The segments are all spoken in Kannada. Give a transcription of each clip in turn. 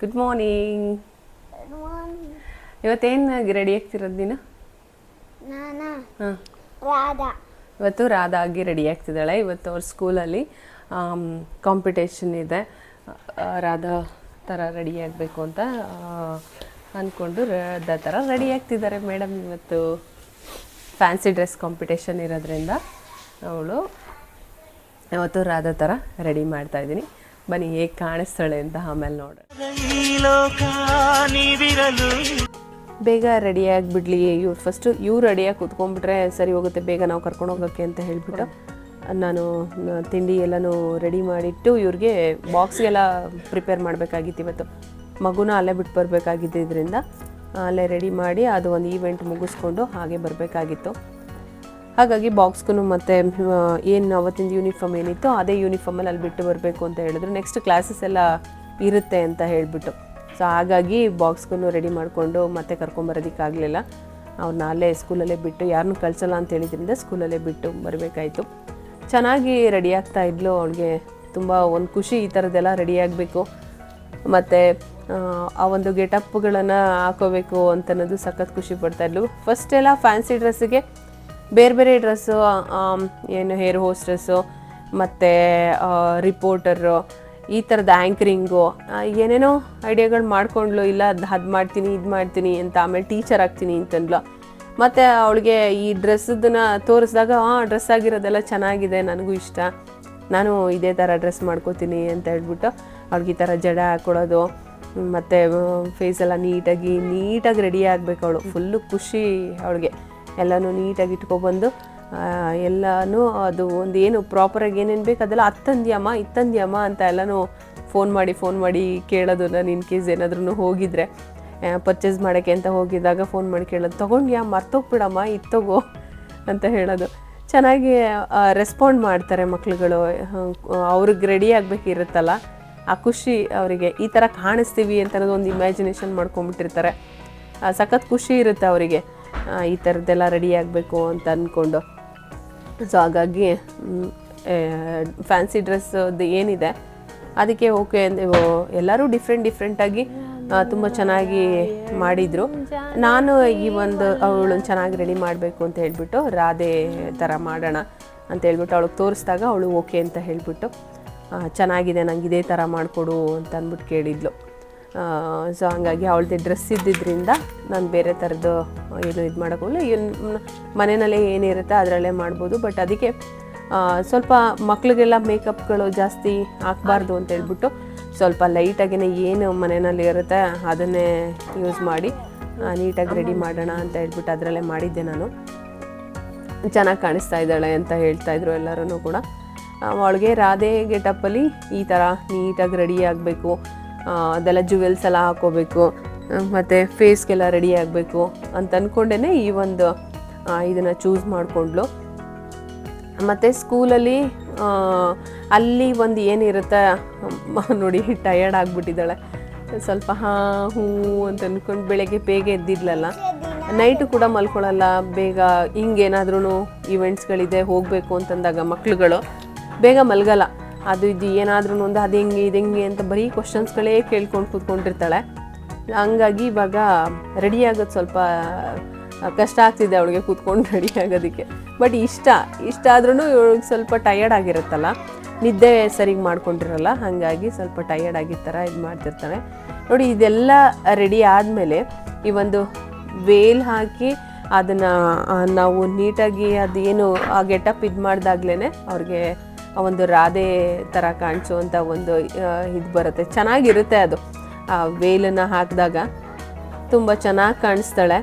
ಗುಡ್ ಮಾರ್ನಿಂಗ್ ಇವತ್ತೇನು ರೆಡಿ ಆಗ್ತಿರೋದು ದಿನ ನಾನ? ಹಾಂ. ರಾಧಾ. ಇವತ್ತು ರಾಧಾ ಆಗಿ ರೆಡಿ ಆಗ್ತಿದ್ದಾಳೆ. ಇವತ್ತು ಅವ್ರ ಸ್ಕೂಲಲ್ಲಿ ಕಾಂಪಿಟೇಷನ್ ಇದೆ. ರಾಧಾ ಥರ ರೆಡಿ ಆಗಬೇಕು ಅಂತ ಅಂದ್ಕೊಂಡು ರಾಧಾ ಥರ ರೆಡಿ ಆಗ್ತಿದ್ದಾರೆ ಮೇಡಮ್ ಇವತ್ತು. ಫ್ಯಾನ್ಸಿ ಡ್ರೆಸ್ ಕಾಂಪಿಟೇಷನ್ ಇರೋದ್ರಿಂದ ಅವಳು ಇವತ್ತು ರಾಧಾ ಥರ ರೆಡಿ ಮಾಡ್ತಾ ಇದ್ದೀನಿ. ಬನ್ನಿ, ಹೇಗೆ ಕಾಣಿಸ್ತಾಳೆ ಅಂತ ಆಮೇಲೆ ನೋಡೋಣ. ಬೇಗ ರೆಡಿ ಆಗಿಬಿಡ್ಲಿ. ಇವ್ರು ಫಸ್ಟು ಇವ್ರು ರೆಡಿಯಾಗಿ ಕೂತ್ಕೊಂಡ್ಬಿಟ್ರೆ ಸರಿ ಹೋಗುತ್ತೆ, ಬೇಗ ನಾವು ಕರ್ಕೊಂಡು ಹೋಗೋಕ್ಕೆ ಅಂತ ಹೇಳಿಬಿಟ್ಟು. ನಾನು ತಿಂಡಿ ಎಲ್ಲನೂ ರೆಡಿ ಮಾಡಿಟ್ಟು ಇವ್ರಿಗೆ ಬಾಕ್ಸ್ಗೆಲ್ಲ ಪ್ರಿಪೇರ್ ಮಾಡಬೇಕಾಗಿತ್ತು ಇವತ್ತು. ಮಗುನ ಅಲ್ಲೇ ಬಿಟ್ಟು ಬರಬೇಕಾಗಿದ್ದರಿಂದ ಅಲ್ಲೇ ರೆಡಿ ಮಾಡಿ ಅದು ಒಂದು ಈವೆಂಟ್ ಮುಗಿಸ್ಕೊಂಡು ಹಾಗೆ ಬರಬೇಕಾಗಿತ್ತು. ಹಾಗಾಗಿ ಬಾಕ್ಸ್ಗೂ ಮತ್ತು ಏನು ಅವತ್ತಿಂದ ಯೂನಿಫಾರ್ಮ್ ಏನಿತ್ತು ಅದೇ ಯೂನಿಫಾರ್ಮಲ್ಲಿ ಅಲ್ಲಿ ಬಿಟ್ಟು ಬರಬೇಕು ಅಂತ ಹೇಳಿದ್ರು. ನೆಕ್ಸ್ಟ್ ಕ್ಲಾಸಸ್ ಎಲ್ಲ ಇರುತ್ತೆ ಅಂತ ಹೇಳಿಬಿಟ್ಟು. ಸೊ ಹಾಗಾಗಿ ಬಾಕ್ಸ್ಗೂ ರೆಡಿ ಮಾಡಿಕೊಂಡು ಮತ್ತೆ ಕರ್ಕೊಂಬರೋದಕ್ಕಾಗಲಿಲ್ಲ ಅವ್ರನ್ನ ಅಲ್ಲೇ ಸ್ಕೂಲಲ್ಲೇ ಬಿಟ್ಟು ಯಾರನ್ನೂ ಕಳಿಸಲ್ಲ ಅಂತ ಹೇಳಿದ್ರಿಂದ ಸ್ಕೂಲಲ್ಲೇ ಬಿಟ್ಟು ಬರಬೇಕಾಯಿತು. ಚೆನ್ನಾಗಿ ರೆಡಿ ಆಗ್ತಾ ಇದ್ಲು ಅವಳಿಗೆ ತುಂಬ ಒಂದು ಖುಷಿ ಈ ಥರದ್ದೆಲ್ಲ ರೆಡಿ ಆಗಬೇಕು. ಮತ್ತು, ಆ ಒಂದು ಗೆಟಪ್ಗಳನ್ನು ಹಾಕೋಬೇಕು ಅಂತ ಅನ್ನೋದು ಸಖತ್ ಖುಷಿ ಪಡ್ತಾಯಿದ್ಲು ಫಸ್ಟ್ ಎಲ್ಲ ಫ್ಯಾನ್ಸಿ ಡ್ರೆಸ್ಸಿಗೆ ಬೇರೆ ಬೇರೆ ಡ್ರೆಸ್ಸು ಏನು ಹೇರ್ ಹೋಸ್ಟ್ರೆಸ್ಸು ಮತ್ತು ರಿಪೋರ್ಟರು ಈ ಥರದ ಆ್ಯಂಕರಿಂಗು ಏನೇನೋ ಐಡಿಯಾಗಳು ಮಾಡ್ಕೊಂಡ್ಲು, ಇಲ್ಲ ಅದು ಅದು ಮಾಡ್ತೀನಿ, ಇದು ಮಾಡ್ತೀನಿ ಅಂತ ಆಮೇಲೆ ಟೀಚರ್ ಆಗ್ತೀನಿ ಅಂತಂದ್ಲು. ಮತ್ತು ಅವಳಿಗೆ ಈ ಡ್ರೆಸ್ಸದನ್ನ ತೋರಿಸಿದಾಗ, ಆ, ಡ್ರೆಸ್ ಆಗಿರೋದೆಲ್ಲ ಚೆನ್ನಾಗಿದೆ, ನನಗೂ ಇಷ್ಟ. ನಾನು ಇದೇ ಥರ ಡ್ರೆಸ್ ಮಾಡ್ಕೋತೀನಿ ಅಂತ ಹೇಳ್ಬಿಟ್ಟು ಅವ್ಳಿಗೆ ಈ ಥರ ಜಡ ಹಾಕ್ಕೊಳ್ಳೋದು ಮತ್ತು ಫೇಸೆಲ್ಲ ನೀಟಾಗಿ ನೀಟಾಗಿ ರೆಡಿ ಆಗಬೇಕು ಅವಳು. ಫುಲ್ಲು ಖುಷಿ ಅವಳಿಗೆ. ಎಲ್ಲನೂ ನೀಟಾಗಿ ಇಟ್ಕೊಬಂದು ಎಲ್ಲನೂ ಅದು ಒಂದು ಏನು ಪ್ರಾಪರಾಗಿ ಏನೇನು ಬೇಕು ಅದೆಲ್ಲ ಹತ್ತಂದ್ಯಮ್ಮ ಇತ್ತಂದ್ಯಮ್ಮ ಅಂತ ಎಲ್ಲನೂ ಫೋನ್ ಮಾಡಿ ಫೋನ್ ಮಾಡಿ ಕೇಳೋದು ನಾನು ಇನ್ ಕೇಸ್ ಏನಾದ್ರೂ ಹೋಗಿದ್ರೆ ಪರ್ಚೇಸ್ ಮಾಡೋಕ್ಕೆ ಅಂತ ಹೋಗಿದ್ದಾಗ ಫೋನ್ ಮಾಡಿ ಕೇಳೋದು, ತೊಗೊಂಡ್ಯಾ, ಮರ್ತೋಗ್ಬಿಡಮ್ಮ ಇತ್ತೋಗೋ ತಗೋ ಅಂತ ಹೇಳೋದು. ಚೆನ್ನಾಗಿ ರೆಸ್ಪಾಂಡ್ ಮಾಡ್ತಾರೆ ಮಕ್ಳುಗಳು ಅವ್ರಿಗೆ ರೆಡಿ ಆಗಬೇಕಿರುತ್ತಲ್ಲ, ಆ ಖುಷಿ ಅವರಿಗೆ, ಈ ಥರ ಕಾಣಿಸ್ತೀವಿ ಅಂತ ಅನ್ನೋದು ಒಂದು ಇಮ್ಯಾಜಿನೇಷನ್ ಮಾಡ್ಕೊಂಬಿಟ್ಟಿರ್ತಾರೆ ಸಖತ್ ಖುಷಿ ಇರುತ್ತೆ ಅವರಿಗೆ. ಈ ಥರದ್ದೆಲ್ಲ ರೆಡಿ ಆಗಬೇಕು ಅಂತ ಅಂದ್ಕೊಂಡು ಸೊ ಹಾಗಾಗಿ ಫ್ಯಾನ್ಸಿ ಡ್ರೆಸ್ ಏನಿದೆ, ಅದಕ್ಕೆ ಓಕೆ ಎಲ್ಲರೂ ಡಿಫ್ರೆಂಟ್ ಡಿಫ್ರೆಂಟಾಗಿ ತುಂಬ ಚೆನ್ನಾಗಿ ಮಾಡಿದರು. ನಾನು ಈ ಒಂದು ಅವಳು ಚೆನ್ನಾಗಿ ರೆಡಿ ಮಾಡಬೇಕು ಅಂತ ಹೇಳಿಬಿಟ್ಟು, ರಾಧೆ ಥರ ಮಾಡೋಣ ಅಂತ ಹೇಳ್ಬಿಟ್ಟು ಅವಳಿಗೆ ತೋರಿಸಿದಾಗ ಅವಳು ಓಕೆ ಅಂತ ಹೇಳಿಬಿಟ್ಟು ಚೆನ್ನಾಗಿದೆ, ನಂಗೆ ಇದೇ ಥರ ಮಾಡಿಕೊಡು ಅಂತ ಅಂದ್ಬಿಟ್ಟು ಕೇಳಿದ್ಲು. ಸೊ ಹಂಗಾಗಿ ಅವಳದೇ ಡ್ರೆಸ್ ಇದ್ದಿದ್ದರಿಂದ ನಾನು ಬೇರೆ ಥರದ್ದು ಏನು ಇದು ಮಾಡೋಕ್ಕೋಲ್ಲ. ಏನು ಮನೆಯಲ್ಲೇ ಏನಿರುತ್ತೆ ಅದರಲ್ಲೇ ಮಾಡ್ಬೋದು. ಬಟ್ ಅದಕ್ಕೆ ಸ್ವಲ್ಪ ಮಕ್ಳಿಗೆಲ್ಲ ಮೇಕಪ್ಗಳು ಜಾಸ್ತಿ ಹಾಕ್ಬಾರ್ದು ಅಂತ ಹೇಳ್ಬಿಟ್ಟು ಸ್ವಲ್ಪ ಲೈಟಾಗಿನೇ ಏನು ಮನೆಯಲ್ಲಿ ಇರುತ್ತೆ ಅದನ್ನೇ ಯೂಸ್ ಮಾಡಿ ನೀಟಾಗಿ ರೆಡಿ ಮಾಡೋಣ ಅಂತ ಹೇಳ್ಬಿಟ್ಟು ಅದರಲ್ಲೇ ಮಾಡಿದ್ದೆ ನಾನು. ಚೆನ್ನಾಗಿ ಕಾಣಿಸ್ತಾ ಇದ್ದಾಳೆ ಅಂತ ಹೇಳ್ತಾ ಇದ್ರು ಎಲ್ಲರೂ ಕೂಡ. ಅವಳಿಗೆ ರಾಧೆ ಗೆಟಪ್ಪಲ್ಲಿ ಈ ಥರ ನೀಟಾಗಿ ರೆಡಿ ಆಗಬೇಕು. ಅದೆಲ್ಲ ಜುವೆಲ್ಸ್ ಎಲ್ಲ ಹಾಕೋಬೇಕು ಮತ್ತು ಫೇಸ್ಗೆಲ್ಲ ರೆಡಿ ಆಗಬೇಕು ಅಂತ ಅಂದ್ಕೊಂಡೇ ಈ ಒಂದು ಇದನ್ನು ಚೂಸ್ ಮಾಡಿಕೊಂಡ್ಲು. ಮತ್ತು ಸ್ಕೂಲಲ್ಲಿ ಅಲ್ಲಿ ಒಂದು ಏನಿರುತ್ತೆ ನೋಡಿ ಟಯರ್ಡ್ ಆಗಿಬಿಟ್ಟಿದ್ದಾಳೆ. ಸ್ವಲ್ಪ, ಹಾಂ ಹ್ಞೂ ಅಂತ ಅಂದ್ಕೊಂಡು ಬೆಳಗ್ಗೆ ಬೇಗ ಎದ್ದಿದ್ಲಲ್ಲ ನೈಟು ಕೂಡ ಮಲ್ಕೊಳ್ಳಲ್ಲ ಬೇಗ ಹಿಂಗೇನಾದ್ರೂ ಈವೆಂಟ್ಸ್ಗಳಿದೆ ಹೋಗಬೇಕು ಅಂತಂದಾಗ ಮಕ್ಳುಗಳು, ಬೇಗ ಮಲ್ಗಲ್ಲ. ಅದು ಇದು ಏನಾದ್ರೂ ಒಂದು ಅದು ಹೆಂಗೆ, ಇದು ಹೆಂಗೆ ಅಂತ ಬರೀ ಕ್ವಶನ್ಸ್ಗಳೇ ಕೇಳ್ಕೊಂಡು ಕೂತ್ಕೊಂಡಿರ್ತಾಳೆ. ಹಂಗಾಗಿ ಇವಾಗ ರೆಡಿ ಆಗೋದು ಸ್ವಲ್ಪ ಕಷ್ಟ ಆಗ್ತಿದೆ ಅವಳಿಗೆ ಕೂತ್ಕೊಂಡು ರೆಡಿ ಆಗೋದಕ್ಕೆ. ಬಟ್ ಇಷ್ಟ ಇಷ್ಟ ಆದ್ರೂ ಇವಳಿಗೆ ಸ್ವಲ್ಪ ಟಯರ್ಡ್ ಆಗಿರುತ್ತಲ್ಲ. ನಿದ್ದೆ ಸರಿಗೆ ಮಾಡ್ಕೊಂಡಿರಲ್ಲ, ಹಾಗಾಗಿ ಸ್ವಲ್ಪ ಟಯರ್ಡ್ ಆಗಿದ್ದ ಥರ ಇದು ಮಾಡ್ತಿರ್ತಾಳೆ. ನೋಡಿ, ಇದೆಲ್ಲ ರೆಡಿ ಆದಮೇಲೆ ಈ ಒಂದು ವೇಲ್ ಹಾಕಿ ಅದನ್ನು ನಾವು ನೀಟಾಗಿ ಅದೇನು ಆ ಗೆಟಪ್ ಇದು ಮಾಡಿದಾಗ್ಲೇ ಅವ್ರಿಗೆ ಒಂದು ರಾಧೆ ಥರ ಕಾಣಿಸುವಂಥ ಒಂದು ಇದು ಬರುತ್ತೆ. ಚೆನ್ನಾಗಿರುತ್ತೆ ಅದು. ಆ, ವೇಲನ್ನು ಹಾಕಿದಾಗ ತುಂಬ ಚೆನ್ನಾಗಿ ಕಾಣಿಸ್ತಾಳೆ.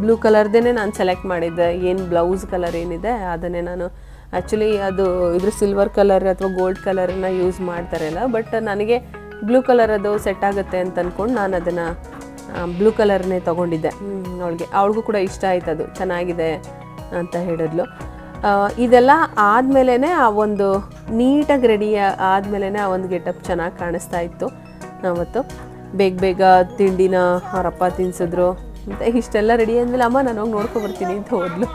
ಬ್ಲೂ ಕಲರ್ದೇ ನಾನು ಸೆಲೆಕ್ಟ್ ಮಾಡಿದ್ದೆ. ಏನು ಬ್ಲೌಸ್ ಕಲರ್ ಏನಿದೆ ಅದನ್ನೇ ನಾನು ಆ್ಯಕ್ಚುಲಿ ಅದು ಇದ್ರ ಸಿಲ್ವರ್ ಕಲರ್ ಅಥವಾ ಗೋಲ್ಡ್ ಕಲರನ್ನ ಯೂಸ್ ಮಾಡ್ತಾರಲ್ಲ, ಬಟ್ ನನಗೆ ಬ್ಲೂ ಕಲರ್ ಅದು ಸೆಟ್ ಆಗುತ್ತೆ ಅಂತ ಅಂದ್ಕೊಂಡು ನಾನು ಅದನ್ನು ಬ್ಲೂ ಕಲರ್ನೇ ತೊಗೊಂಡಿದ್ದೆ. ಅವಳಿಗೆ, ಅವಳಿಗೂ ಕೂಡ ಇಷ್ಟ ಆಯ್ತು ಅದು ಚೆನ್ನಾಗಿದೆ ಅಂತ ಹೇಳಿದ್ಲು. ಇದೆಲ್ಲ ಆದಮೇಲೆ ಆ ಒಂದು ನೀಟಾಗಿ ರೆಡಿ ಆದಮೇಲೆ ಆ ಒಂದು ಗೆಟಪ್ ಚೆನ್ನಾಗಿ ಕಾಣಿಸ್ತಾ ಇತ್ತು. ಅವತ್ತು ಬೇಗ ಬೇಗ ತಿಂಡಿನ ಅವರಪ್ಪ ತಿನ್ಸಿದ್ರು. ಅಂತ ಇಷ್ಟೆಲ್ಲ ರೆಡಿ ಆದಮೇಲೆ ಅಮ್ಮ, ನಾನು ಹೋಗಿ ನೋಡ್ಕೊಬರ್ತೀನಿ ಅಂತ ಹೋದ್ಲು.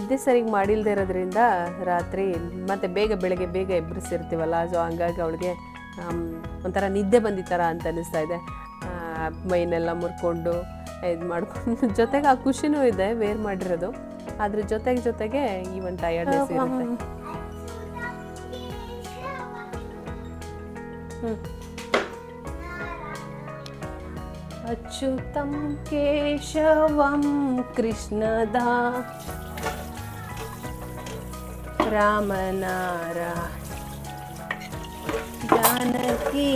ನಿದ್ದೆ ಸರಿಗೆ ಮಾಡಿಲ್ದೇ ಇರೋದ್ರಿಂದ ರಾತ್ರಿ ಮತ್ತೆ ಬೇಗ ಬೆಳಗ್ಗೆ ಬೇಗ ಎಬ್ಬರಿಸಿರ್ತೀವಲ್ಲ ಸೊ ಹಂಗಾಗಿ ಅವಳಿಗೆ ಒಂಥರ ನಿದ್ದೆ ಬಂದಿತ್ತಾರ ಅಂತ ಅನಿಸ್ತಾ ಇದೆ. ಮೈನೆಲ್ಲ ಮುರ್ಕೊಂಡು ಇದು ಮಾಡ್ಕೊಂಡು ಜೊತೆಗೆ ಆ ಖುಷಿನೂ ಇದೆ ವೇರ್ ಮಾಡಿರೋದು. ಅದ್ರ ಜೊತೆಗೆ ಜೊತೆಗೆ ಈ ಒಂದು ಟಯರ್ಡ್ನೆಸ್ ಇರುತ್ತೆ. ಅಚ್ಯುತಂ ಕೇಶವಂ ಕೃಷ್ಣದ. ರಾಮನಾರ ಜಾನಕಿ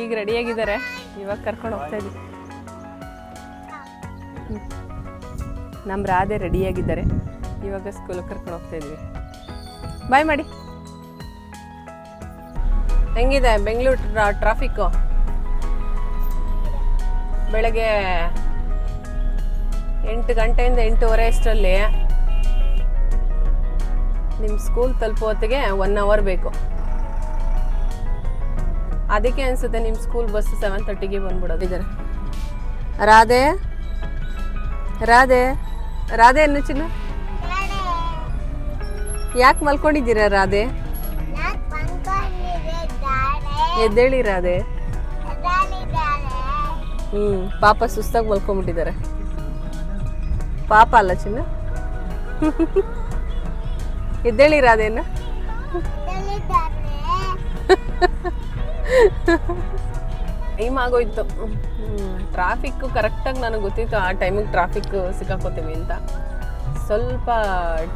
ಈಗ ರೆಡಿಯಾಗಿದ್ದಾರೆ. ಇವಾಗ ಕರ್ಕೊಂಡು ಹೋಗ್ತಾ ಇದ್ದೀವಿ ನಮ್ಮ ರಾಧೆ ರೆಡಿಯಾಗಿದ್ದಾರೆ. ಇವಾಗ ಸ್ಕೂಲಿಗೆ ಕರ್ಕೊಂಡು ಹೋಗ್ತಾ ಇದ್ವಿ. ಬಾಯ್ ಮಾಡಿ ಹೆಂಗಿದೆ ಬೆಂಗಳೂರು ಟ್ರಾಫಿಕ್ಕು ಬೆಳಗ್ಗೆ ಎಂಟು ಗಂಟೆಯಿಂದ ಎಂಟೂವರೆ ಅಷ್ಟರಲ್ಲಿ ನಿಮ್ಮ ಸ್ಕೂಲ್ ತಲುಪೋ ಹೊತ್ತಿಗೆ ಒನ್ ಅವರ್ ಬೇಕು. ಅದಕ್ಕೆ ಅನಿಸುತ್ತೆ ನಿಮ್ಮ ಸ್ಕೂಲ್ ಬಸ್ ಸೆವೆನ್ ತರ್ಟಿಗೆ ಬಂದ್ಬಿಡೋದು. ಇದ್ದಾರೆ. ರಾಧೆ ರಾಧೆ ರಾಧೆ ಅನ್ನು ಚಿನ್ನ. ಯಾಕೆ ಮಲ್ಕೊಂಡಿದ್ದೀರಾ ರಾಧೆ. ಎದ್ದೇಳಿ ರಾಧೆ. ಹ್ಮ್, ಪಾಪ ಸುಸ್ತಾಗಿ ಮಲ್ಕೊಂಡ್ಬಿಟ್ಟಿದ್ದಾರೆ. ಪಾಪ ಅಲ್ಲ ಚಿನ್ನ? ಎದ್ದೇಳಿ ರಾಧೆನ ಎದ್ದಾಳಿದ್ದಾಳೆ ಟೈಮ್ ಆಗೋಯ್ತು. ಟ್ರಾಫಿಕ್ ಕರೆಕ್ಟಾಗಿ ನನಗೆ ಗೊತ್ತಿತ್ತು, ಆ ಟೈಮಿಗೆ ಟ್ರಾಫಿಕ್ ಸಿಕ್ಕಾಕೋತೀವಿ ಅಂತ. ಸ್ವಲ್ಪ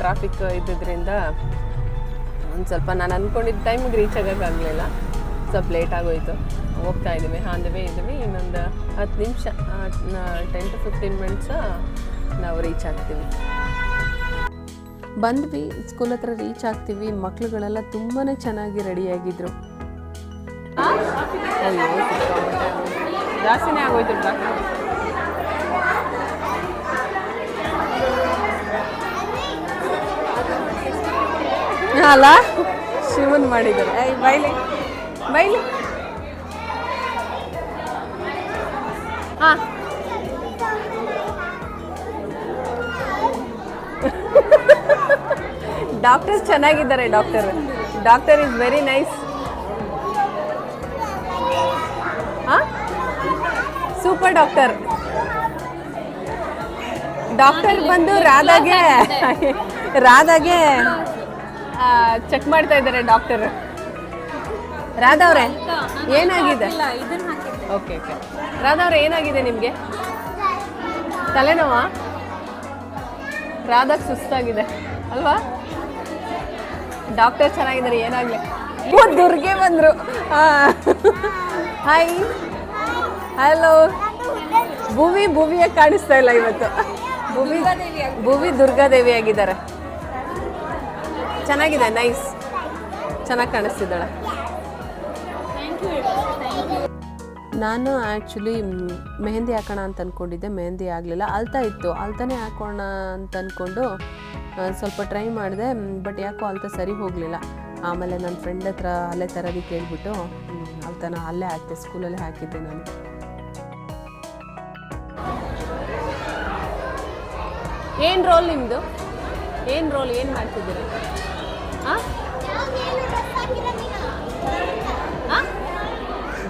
ಟ್ರಾಫಿಕ್ ಇದ್ದಿದ್ರಿಂದ ಒಂದು ಸ್ವಲ್ಪ ನಾನು ಅಂದ್ಕೊಂಡಿದ್ದ ಟೈಮಿಗೆ ರೀಚ್ ಆಗೋಕ್ಕಾಗಲಿಲ್ಲ ಸ್ವಲ್ಪ ಲೇಟ್ ಆಗೋಯ್ತು. ಹೋಗ್ತಾ ಇದ್ದೀವಿ. ಆನ್ ದ ವೇ ಇದ್ದೀವಿ. ಇನ್ನೊಂದು ಹತ್ತು ನಿಮಿಷ ಟೆನ್ ಟು ಫಿಫ್ಟೀನ್ ಮಿನಿಟ್ಸ್ ನಾವು ರೀಚ್ ಆಗ್ತೀವಿ. ಬಂದ್ವಿ ಸ್ಕೂಲ್ ಹತ್ರ ರೀಚ್ ಆಗ್ತೀವಿ. ಮಕ್ಳುಗಳೆಲ್ಲ ತುಂಬಾ ಚೆನ್ನಾಗಿ ಸಿಕ್ಕಾಪಟ್ಟೆ. ಜಾಸ್ತಿನೇ ಆಗೋಯ್ತು ಅಲ್ಲ ಶಿವನ್ ಮಾಡಿದ್ದಾರೆ. ಬೈಲಿ ಬೈಲಿ. ಡಾಕ್ಟರ್ ಚೆನ್ನಾಗಿದ್ದಾರೆ doctor. Doctor is very nice. Super doctor. Doctor ಬಂದು ರಾಧಾಗೆ ರಾಧಾಗೆ ಚೆಕ್ ಮಾಡ್ತಾ ಇದ್ದಾರೆ ಡಾಕ್ಟರ್. ರಾಧಾ ಅವರೇ ಏನಾಗಿದೆ? Okay okay. ರಾಧಾ ಅವರೇ ಏನಾಗಿದೆ ನಿಮಗೆ? ತಲೆನೋವಾ? ರಾಧಾ ಸುಸ್ತಾಗಿದೆ. ಅಲ್ವಾ? ಡಾಕ್ಟರ್ ಚೆನ್ನಾಗಿದ್ದಾರೆ, ಏನಾಗ್ಲಿ. ದುರ್ಗೆ ಬಂದ್ರು. ಹಾಯ್ ಹಲೋ ಭೂಮಿ ಭೂಮಿಯಾಗಿ ಕಾಣಿಸ್ತಾ ಇಲ್ಲ ಇವತ್ತು. ಭೂವಿ ಭೂಮಿ ದುರ್ಗಾದೇವಿ ಆಗಿದ್ದಾರೆ. ಚೆನ್ನಾಗಿದೆ ನೈಸ್ ಚೆನ್ನಾಗಿ ಕಾಣಿಸ್ತಿದ್ದಾಳೆ. ನಾನು ಆ್ಯಕ್ಚುಲಿ ಮೆಹಂದಿ ಹಾಕೋಣ ಅಂತ ಅಂದ್ಕೊಂಡಿದ್ದೆ ಮೆಹಂದಿ ಆಗಲಿಲ್ಲ. ಅಳ್ತಾ ಇತ್ತು. ಅಳ್ತಾನೆ ಹಾಕೋಣ ಅಂತ ಅಂದ್ಕೊಂಡು ಸ್ವಲ್ಪ ಟ್ರೈ ಮಾಡಿದೆ ಬಟ್ ಯಾಕೋ ಅಲ್ತ ಸರಿ ಹೋಗಲಿಲ್ಲ. ಆಮೇಲೆ ನನ್ನ ಫ್ರೆಂಡ್ ಹತ್ರ ಅಲ್ಲೇ ತರದಿ ಕೇಳಿಬಿಟ್ಟು ಅಳ್ತಾನ ಅಲ್ಲೇ ಹಾಕಿದೆ ಸ್ಕೂಲಲ್ಲೇ ಹಾಕಿದ್ದೆ ನಾನು. ಏನು ರೋಲ್ ನಿಮ್ಮದು ಏನು ರೋಲ್ ಏನು ಮಾಡ್ತಿದ್ದೀರಿ? ಹಾಂ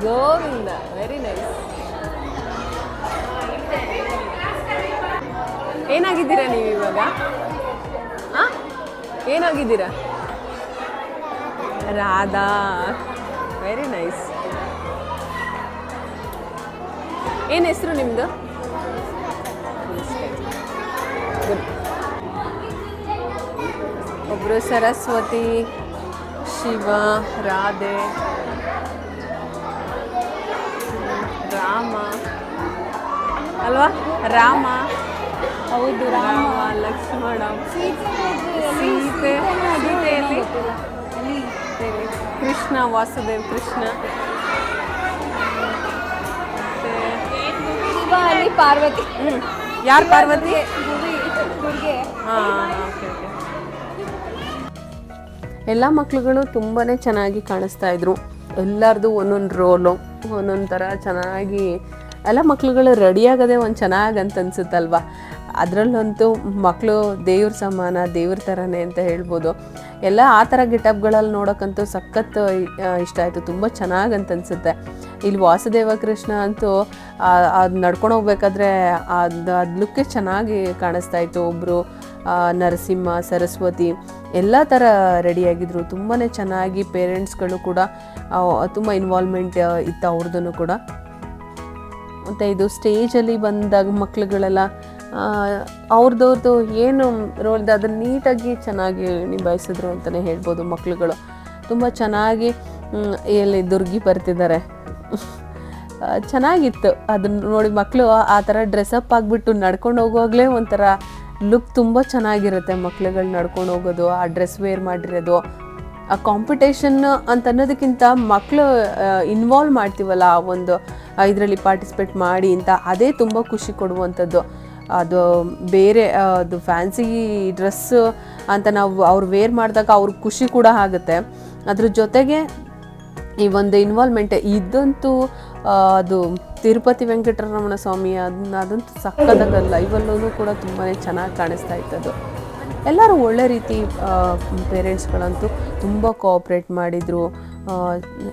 ಗೋವಿಂದ ವೆರಿ ನೈಸ್ ಏನಾಗಿದ್ದೀರಾ ನೀವು ಇವಾಗ? ಏನಾಗಿದ್ದೀರಾ? ರಾಧಾ. ವೆರಿ ನೈಸ್ ಏನು ಹೆಸರು ನಿಮ್ಮದು ಒಬ್ಬರು ಸರಸ್ವತಿ ಶಿವ ರಾಧೆ ರಾಮ. ಅಲ್ವಾ? ರಾಮ. ಹೌದು ರಾಮ. ಲಕ್ಷ್ಮಣ. ಸೀತೆ. ಸೀತೆಯಲ್ಲಿ ಕೃಷ್ಣ ವಾಸುದೇವ್ ಕೃಷ್ಣ. ಅಲ್ಲಿ ಪಾರ್ವತಿ. ಯಾರು ಪಾರ್ವತಿ? ಹುಡುಗಿ ಹಾಂ ಓಕೆ ಓಕೆ. ಎಲ್ಲ ಮಕ್ಳುಗಳು ತುಂಬಾ ಚೆನ್ನಾಗಿ ಕಾಣಿಸ್ತಾ ಇದ್ರು. ಎಲ್ಲರದು ಒಂದೊಂದು ರೋಲು ಒಂದೊಂದು ಥರ ಚೆನ್ನಾಗಿ ಎಲ್ಲ ಮಕ್ಳುಗಳು ರೆಡಿಯಾಗೋದೇ ಒಂದು ಚೆನ್ನಾಗಿ ಅಂತ ಅನ್ಸುತ್ತಲ್ವ? ಅದರಲ್ಲಂತೂ ಮಕ್ಕಳು ದೇವ್ರ ಸಮಾನ, ದೇವ್ರ ಥರನೇ ಅಂತ ಹೇಳ್ಬೋದು. ಎಲ್ಲ ಆ ಥರ ಗಿಟಪ್ಗಳಲ್ಲಿ ನೋಡೋಕ್ಕಂತೂ ಸಖತ್ತು ಇಷ್ಟ ಆಯಿತು. ತುಂಬ ಚೆನ್ನಾಗಿ ಅಂತ ಅನಿಸುತ್ತೆ. ಇಲ್ಲಿ ವಾಸುದೇವ ಕೃಷ್ಣ ಅಂತೂ ಅದು ನಡ್ಕೊಂಡು ಹೋಗ್ಬೇಕಾದ್ರೆ ಅದು ಅದು ಲುಕ್ಕೆ ಚೆನ್ನಾಗಿ ಕಾಣಿಸ್ತಾ ಇತ್ತು. ಒಬ್ಬರು ನರಸಿಂಹ, ಸರಸ್ವತಿ ಎಲ್ಲ ಥರ ರೆಡಿಯಾಗಿದ್ದರು ತುಂಬಾ ಚೆನ್ನಾಗಿ ಪೇರೆಂಟ್ಸ್ಗಳು ಕೂಡ ತುಂಬ ಇನ್ವಾಲ್ವ್ಮೆಂಟ್ ಇತ್ತು ಅವ್ರದ್ದು ಕೂಡ. ಮತ್ತು ಇದು ಸ್ಟೇಜಲ್ಲಿ ಬಂದಾಗ ಮಕ್ಳುಗಳೆಲ್ಲ ಅವ್ರದ್ದವ್ರದ್ದು ಏನು ರೋಲ್ ಅದನ್ನು ನೀಟಾಗಿ ಚೆನ್ನಾಗಿ ನಿಭಾಯಿಸಿದ್ರು ಅಂತಲೇ ಹೇಳ್ಬೋದು ಮಕ್ಕಳುಗಳು ತುಂಬ ಚೆನ್ನಾಗಿ ಎಲ್ಲಿ ದುರ್ಗಿ ಬರ್ತಿದ್ದಾರೆ. ಚೆನ್ನಾಗಿತ್ತು. ಅದನ್ನ ನೋಡಿ ಮಕ್ಕಳು ಆ ಥರ ಡ್ರೆಸ್ಅಪ್ ಆಗಿಬಿಟ್ಟು ನಡ್ಕೊಂಡು ಹೋಗುವಾಗಲೇ ಒಂಥರ ಲುಕ್ ತುಂಬ ಚೆನ್ನಾಗಿರುತ್ತೆ ಮಕ್ಳುಗಳು ನಡ್ಕೊಂಡು ಹೋಗೋದು, ಆ ಡ್ರೆಸ್ ವೇರ್ ಮಾಡಿರೋದು. ಆ ಕಾಂಪಿಟೇಷನ್ ಅಂತ ಅನ್ನೋದಕ್ಕಿಂತ ಮಕ್ಕಳು ಇನ್ವಾಲ್ವ್ ಮಾಡ್ತೀವಲ್ಲ, ಆ ಒಂದು ಇದರಲ್ಲಿ ಪಾರ್ಟಿಸಿಪೇಟ್ ಮಾಡಿ ಅಂತ, ಅದೇ ತುಂಬ ಖುಷಿ ಕೊಡುವಂಥದ್ದು. ಅದು ಬೇರೆ ಅದು ಫ್ಯಾನ್ಸಿ ಡ್ರೆಸ್ ಅಂತ ನಾವು ಅವ್ರು ವೇರ್ ಮಾಡಿದಾಗ ಅವ್ರಿಗೆ ಖುಷಿ ಕೂಡ ಆಗುತ್ತೆ. ಅದ್ರ ಜೊತೆಗೆ ಈ ಒಂದು ಇನ್ವಾಲ್ವ್ಮೆಂಟ್ ಇದಂತೂ ಅದು ತಿರುಪತಿ ವೆಂಕಟರಮಣ ಸ್ವಾಮಿ ಅದನ್ನ ಅದಂತೂ ಸಕ್ಕದಾಗಲ್ಲ ಇವಲ್ಲೂ ಕೂಡ ತುಂಬಾ ಚೆನ್ನಾಗಿ ಕಾಣಿಸ್ತಾ ಇತ್ತದು ಎಲ್ಲರೂ ಒಳ್ಳೆ ರೀತಿ ಪೇರೆಂಟ್ಸ್ಗಳಂತೂ ತುಂಬ ಕೋಆಪ್ರೇಟ್ ಮಾಡಿದರು.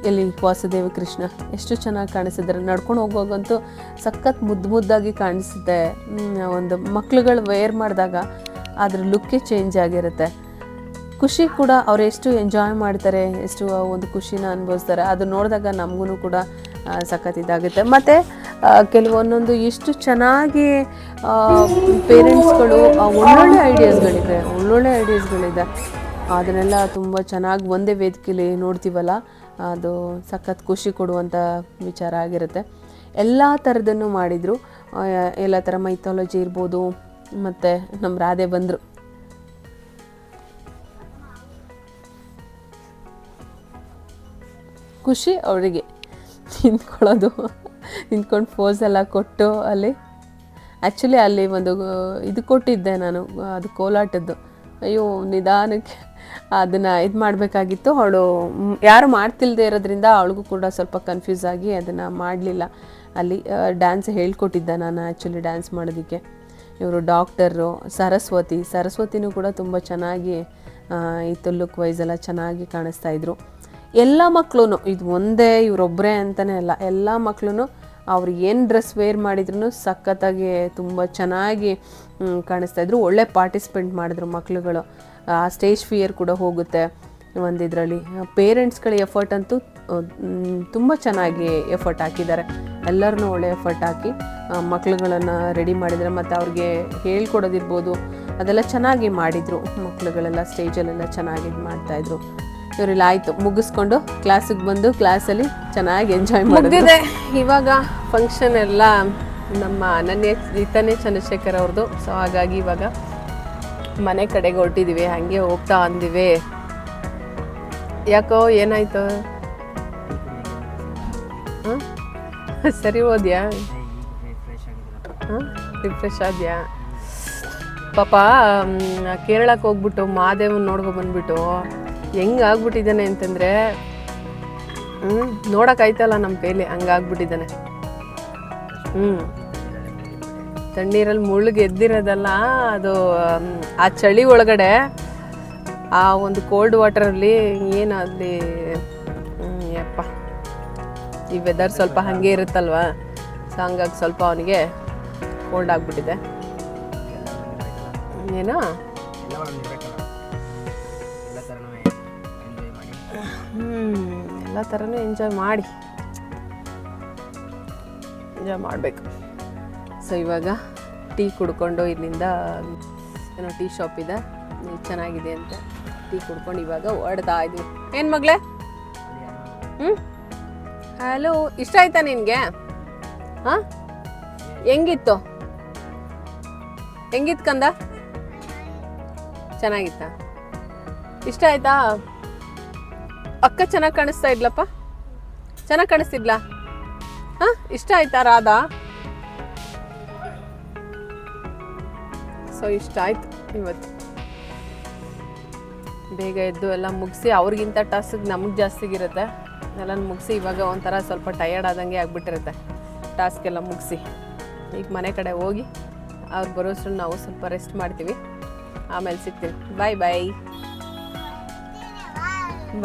ಎಲ್ಲಿ ವಾಸುದೇವ ಕೃಷ್ಣ ಎಷ್ಟು ಚೆನ್ನಾಗಿ ಕಾಣಿಸಿದ್ದಾರೆ. ನಡ್ಕೊಂಡು ಹೋಗುವಾಗಂತೂ ಸಖತ್ ಮುದ್ದು ಮುದ್ದಾಗಿ ಕಾಣಿಸುತ್ತೆ. ಒಂದು ಮಕ್ಳುಗಳು ವೇರ್ ಮಾಡಿದಾಗ ಅದ್ರ ಲುಕ್ಕೇ ಚೇಂಜ್ ಆಗಿರುತ್ತೆ. ಖುಷಿ ಕೂಡ ಅವ್ರು ಎಷ್ಟು ಎಂಜಾಯ್ ಮಾಡ್ತಾರೆ, ಎಷ್ಟು ಒಂದು ಖುಷಿನ ಅನುಭವಿಸ್ತಾರೆ, ಅದು ನೋಡಿದಾಗ ನಮಗೂ ಕೂಡ ಸಖತ್ ಇದಾಗುತ್ತೆ. ಮತ್ತು ಕೆಲವೊಂದೊಂದು ಎಷ್ಟು ಚೆನ್ನಾಗಿ ಪೇರೆಂಟ್ಸ್ಗಳು ಒಳ್ಳೊಳ್ಳೆ ಐಡಿಯಾಸ್ಗಳಿದೆ ಒಳ್ಳೊಳ್ಳೆ ಐಡಿಯಾಸ್ಗಳಿದೆ ಅದನ್ನೆಲ್ಲ ತುಂಬ ಚೆನ್ನಾಗಿ ಒಂದೇ ವೇದಿಕೆಯಲ್ಲಿ ನೋಡ್ತೀವಲ್ಲ, ಅದು ಸಖತ್ ಖುಷಿ ಕೊಡುವಂಥ ವಿಚಾರ ಆಗಿರುತ್ತೆ. ಎಲ್ಲ ಥರದನ್ನು ಮಾಡಿದರು. ಎಲ್ಲ ಥರ ಮೈಥಾಲಜಿ ಇರ್ಬೋದು, ಮತ್ತು ನಮ್ಮ ರಾಧೆ ಬಂದರು. ಖುಷಿ ಅವರಿಗೆ. ನಿಂತ್ಕೊಳ್ಳೋದು, ನಿಂತ್ಕೊಂಡು ಫೋಸ್ ಎಲ್ಲ ಕೊಟ್ಟು ಅಲ್ಲಿ. ಆ್ಯಕ್ಚುಲಿ ಅಲ್ಲಿ ಒಂದು, ಇದು ಕೊಟ್ಟಿದ್ದೆ ನಾನು, ಅದು ಕೋಲಾಟದ್ದು. ಅಯ್ಯೋ, ನಿಧಾನಕ್ಕೆ ಅದನ್ನು ಇದು ಮಾಡಬೇಕಾಗಿತ್ತು. ಅವಳು ಯಾರು ಮಾಡ್ತಿಲ್ದೇ ಇರೋದ್ರಿಂದ ಅವಳಿಗೂ ಕೂಡ ಸ್ವಲ್ಪ ಕನ್ಫ್ಯೂಸ್ ಆಗಿ ಅದನ್ನು ಮಾಡಲಿಲ್ಲ. ಅಲ್ಲಿ ಡ್ಯಾನ್ಸ್ ಹೇಳ್ಕೊಟ್ಟಿದ್ದ ನಾನು ಆ್ಯಕ್ಚುಲಿ ಡ್ಯಾನ್ಸ್ ಮಾಡೋದಕ್ಕೆ. ಇವರು ಡಾಕ್ಟರು ಸರಸ್ವತಿ. ಸರಸ್ವತಿನೂ ಕೂಡ ತುಂಬ ಚೆನ್ನಾಗಿ ಇತ್ತು ಲುಕ್ ವೈಸ್ ಎಲ್ಲ ಚೆನ್ನಾಗಿ ಕಾಣಿಸ್ತಾ ಇದ್ರು. ಎಲ್ಲ ಮಕ್ಕಳು ಇದು ಒಂದೇ ಇವರೊಬ್ಬರೇ ಅಂತಲೇ ಅಲ್ಲ, ಎಲ್ಲ ಮಕ್ಕಳು ಅವ್ರು ಏನು ಡ್ರೆಸ್ ವೇರ್ ಮಾಡಿದ್ರು ಸಖತ್ತಾಗಿ ತುಂಬ ಚೆನ್ನಾಗಿ ಕಾಣಿಸ್ತಾ ಇದ್ರು. ಒಳ್ಳೆ ಪಾರ್ಟಿಸಿಪೇಟ್ ಮಾಡಿದ್ರು ಮಕ್ಳುಗಳು. ಆ ಸ್ಟೇಜ್ ಫಿಯರ್ ಕೂಡ ಹೋಗುತ್ತೆ ಒಂದು ಇದರಲ್ಲಿ ಪೇರೆಂಟ್ಸ್ಗಳ ಎಫರ್ಟ್ ಅಂತೂ ತುಂಬ ಚೆನ್ನಾಗಿ ಎಫರ್ಟ್ ಹಾಕಿದ್ದಾರೆ. ಎಲ್ಲರನ್ನೂ ಒಳ್ಳೆ ಎಫರ್ಟ್ ಹಾಕಿ ಮಕ್ಳುಗಳನ್ನು ರೆಡಿ ಮಾಡಿದ್ದಾರೆ ಮತ್ತು ಅವ್ರಿಗೆ ಹೇಳ್ಕೊಡೋದಿರ್ಬೋದು. ಅದೆಲ್ಲ ಚೆನ್ನಾಗಿ ಮಾಡಿದರು ಮಕ್ಳುಗಳೆಲ್ಲ ಸ್ಟೇಜಲ್ಲೆಲ್ಲ ಚೆನ್ನಾಗಿ ಮಾಡ್ತಾಯಿದ್ರು ಇವರೆಲ್ಲ ಆಯಿತು. ಮುಗಿಸ್ಕೊಂಡು ಕ್ಲಾಸಿಗೆ ಬಂದು ಕ್ಲಾಸಲ್ಲಿ ಚೆನ್ನಾಗಿ ಎಂಜಾಯ್ ಮಾಡಿದೆ. ಇವಾಗ ಫಂಕ್ಷನ್ ಎಲ್ಲ ನಮ್ಮ ಅನನ್ಯ ಇತನೇ ಚಂದ್ರಶೇಖರ್ ಅವ್ರದ್ದು. ಸೊ ಹಾಗಾಗಿ ಇವಾಗ ಮನೆ ಕಡೆಗೆ ಹೊರಟಿದ್ದೀವಿ ಹಾಗೆ ಹೋಗ್ತಾ ಅಂದಿವಿ. ಯಾಕೋ ಏನಾಯ್ತು? ಸರಿ ಹೋದ್ಯಾ? ಹಾಂ? ರಿಫ್ರೆಶ್ ಆದ್ಯಾ? ಪಾಪ ಕೇರಳಕ್ಕೆ ಹೋಗ್ಬಿಟ್ಟು ಮಹಾದೇವನ್ ನೋಡ್ಕೊ ಬಂದ್ಬಿಟ್ಟು. ಹೆಂಗ್ ಆಗ್ಬಿಟ್ಟಿದ್ದಾನೆ ಅಂತಂದರೆ ಹ್ಞೂ ನೋಡೋಕ್ಕಾಯ್ತಲ್ಲ ನಮ್ಮ ಕೈಲಿ ಹಂಗಾಗ್ಬಿಟ್ಟಿದ್ದಾನೆ. ಹ್ಞೂ ತಣ್ಣೀರಲ್ಲಿ ಮುಳುಗಿ ಎದ್ದಿರೋದಲ್ಲ ಅದು ಆ ಚಳಿ ಒಳಗಡೆ, ಆ ಒಂದು ಕೋಲ್ಡ್ ವಾಟರಲ್ಲಿ ಏನಾಗಲಿ ಯಪ್ಪ. ಈ ವೆದರ್ ಸ್ವಲ್ಪ ಹಾಗೆ ಇರುತ್ತಲ್ವಾ? ಸೊ ಹಂಗಾಗಿ ಸ್ವಲ್ಪ ಅವನಿಗೆ ಕೋಲ್ಡ್ ಆಗಿಬಿಟ್ಟಿದೆ. ಏನೋ? ಹ್ಞೂ ಎಲ್ಲ ಥರನೂ ಎಂಜಾಯ್ ಮಾಡಿ. ಎಂಜಾಯ್ ಮಾಡಬೇಕು. ಸೊ ಇವಾಗ ಟೀ ಕುಡ್ಕೊಂಡು ಇಲ್ಲಿಂದ, ಏನೋ ಟೀ ಶಾಪ್ ಇದೆ. ಚೆನ್ನಾಗಿದೆ ಅಂತ ಟೀ ಕುಡ್ಕೊಂಡು ಇವಾಗ ಹೊಡ್ತಾ ಇದ್ವಿ. ಏನು ಮಗಳೇ? ಹ್ಞೂ ಹಲೋ ಇಷ್ಟ ಆಯ್ತಾ ನಿನಗೆ? ಹಾಂ? ಹೆಂಗಿತ್ತು? ಹೆಂಗಿತ್ತು ಕಂದ? ಚೆನ್ನಾಗಿತ್ತಾ? ಇಷ್ಟ ಆಯ್ತಾ? ಅಕ್ಕ ಚೆನ್ನಾಗಿ ಕಾಣಿಸ್ತಾ ಇದ್ಲಪ್ಪ? ಚೆನ್ನಾಗಿ ಕಾಣಿಸ್ತಿದ್ಲಾ? ಹಾ, ಇಷ್ಟ ಆಯ್ತಾ ರಾಧಾ? ಸೊ ಇಷ್ಟ ಆಯ್ತು ಇವತ್ತು. ಬೇಗ ಎದ್ದು ಎಲ್ಲ ಮುಗಿಸಿ, ಅವ್ರಿಗಿಂತ ಟಾಸ್ಕ್ ನಮಗೆ ಜಾಸ್ತಿಗಿರುತ್ತೆ ಎಲ್ಲ ಮುಗಿಸಿ, ಇವಾಗ ಒಂಥರ ಸ್ವಲ್ಪ ಟಯರ್ಡ್ ಆದಂಗೆ ಆಗಿಬಿಟ್ಟಿರುತ್ತೆ. ಟಾಸ್ಕ್ ಎಲ್ಲ ಮುಗಿಸಿ. ಈಗ ಮನೆ ಕಡೆ ಹೋಗಿ, ಅವ್ರು ಬರೋಷ್ಟ್ರಲ್ಲಿ ನಾವು ಸ್ವಲ್ಪ ರೆಸ್ಟ್ ಮಾಡ್ತೀವಿ. ಆಮೇಲೆ ಸಿಗ್ತೀವಿ ಬಾಯ್ ಬಾಯ್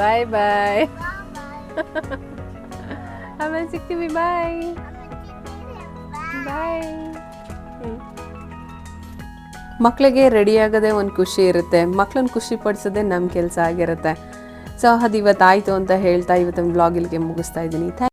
ಬಾಯ್ ಬಾಯ್ ಆಮೇಲೆ ಸಿಗ್ತೀವಿ ಬಾಯ್ ಬಾಯ್ ಮಕ್ಕಳಿಗೆ ರೆಡಿ ಆಗೋದೇ ಒಂದು ಖುಷಿ ಇರುತ್ತೆ. ಮಕ್ಕಳನ್ನ ಖುಷಿ ಪಡಿಸೋದೇ ನಮ್ಮ ಕೆಲಸ ಆಗಿರುತ್ತೆ. ಸೊ ಅದು ಇವತ್ತಾಯಿತು ಅಂತ ಹೇಳ್ತಾ ಇವತ್ತು ಬ್ಲಾಗ್ ಇಲ್ಲಿಗೆ ಮುಗಿಸ್ತಾ ಇದ್ದೀನಿ. ಥ್ಯಾಂಕ್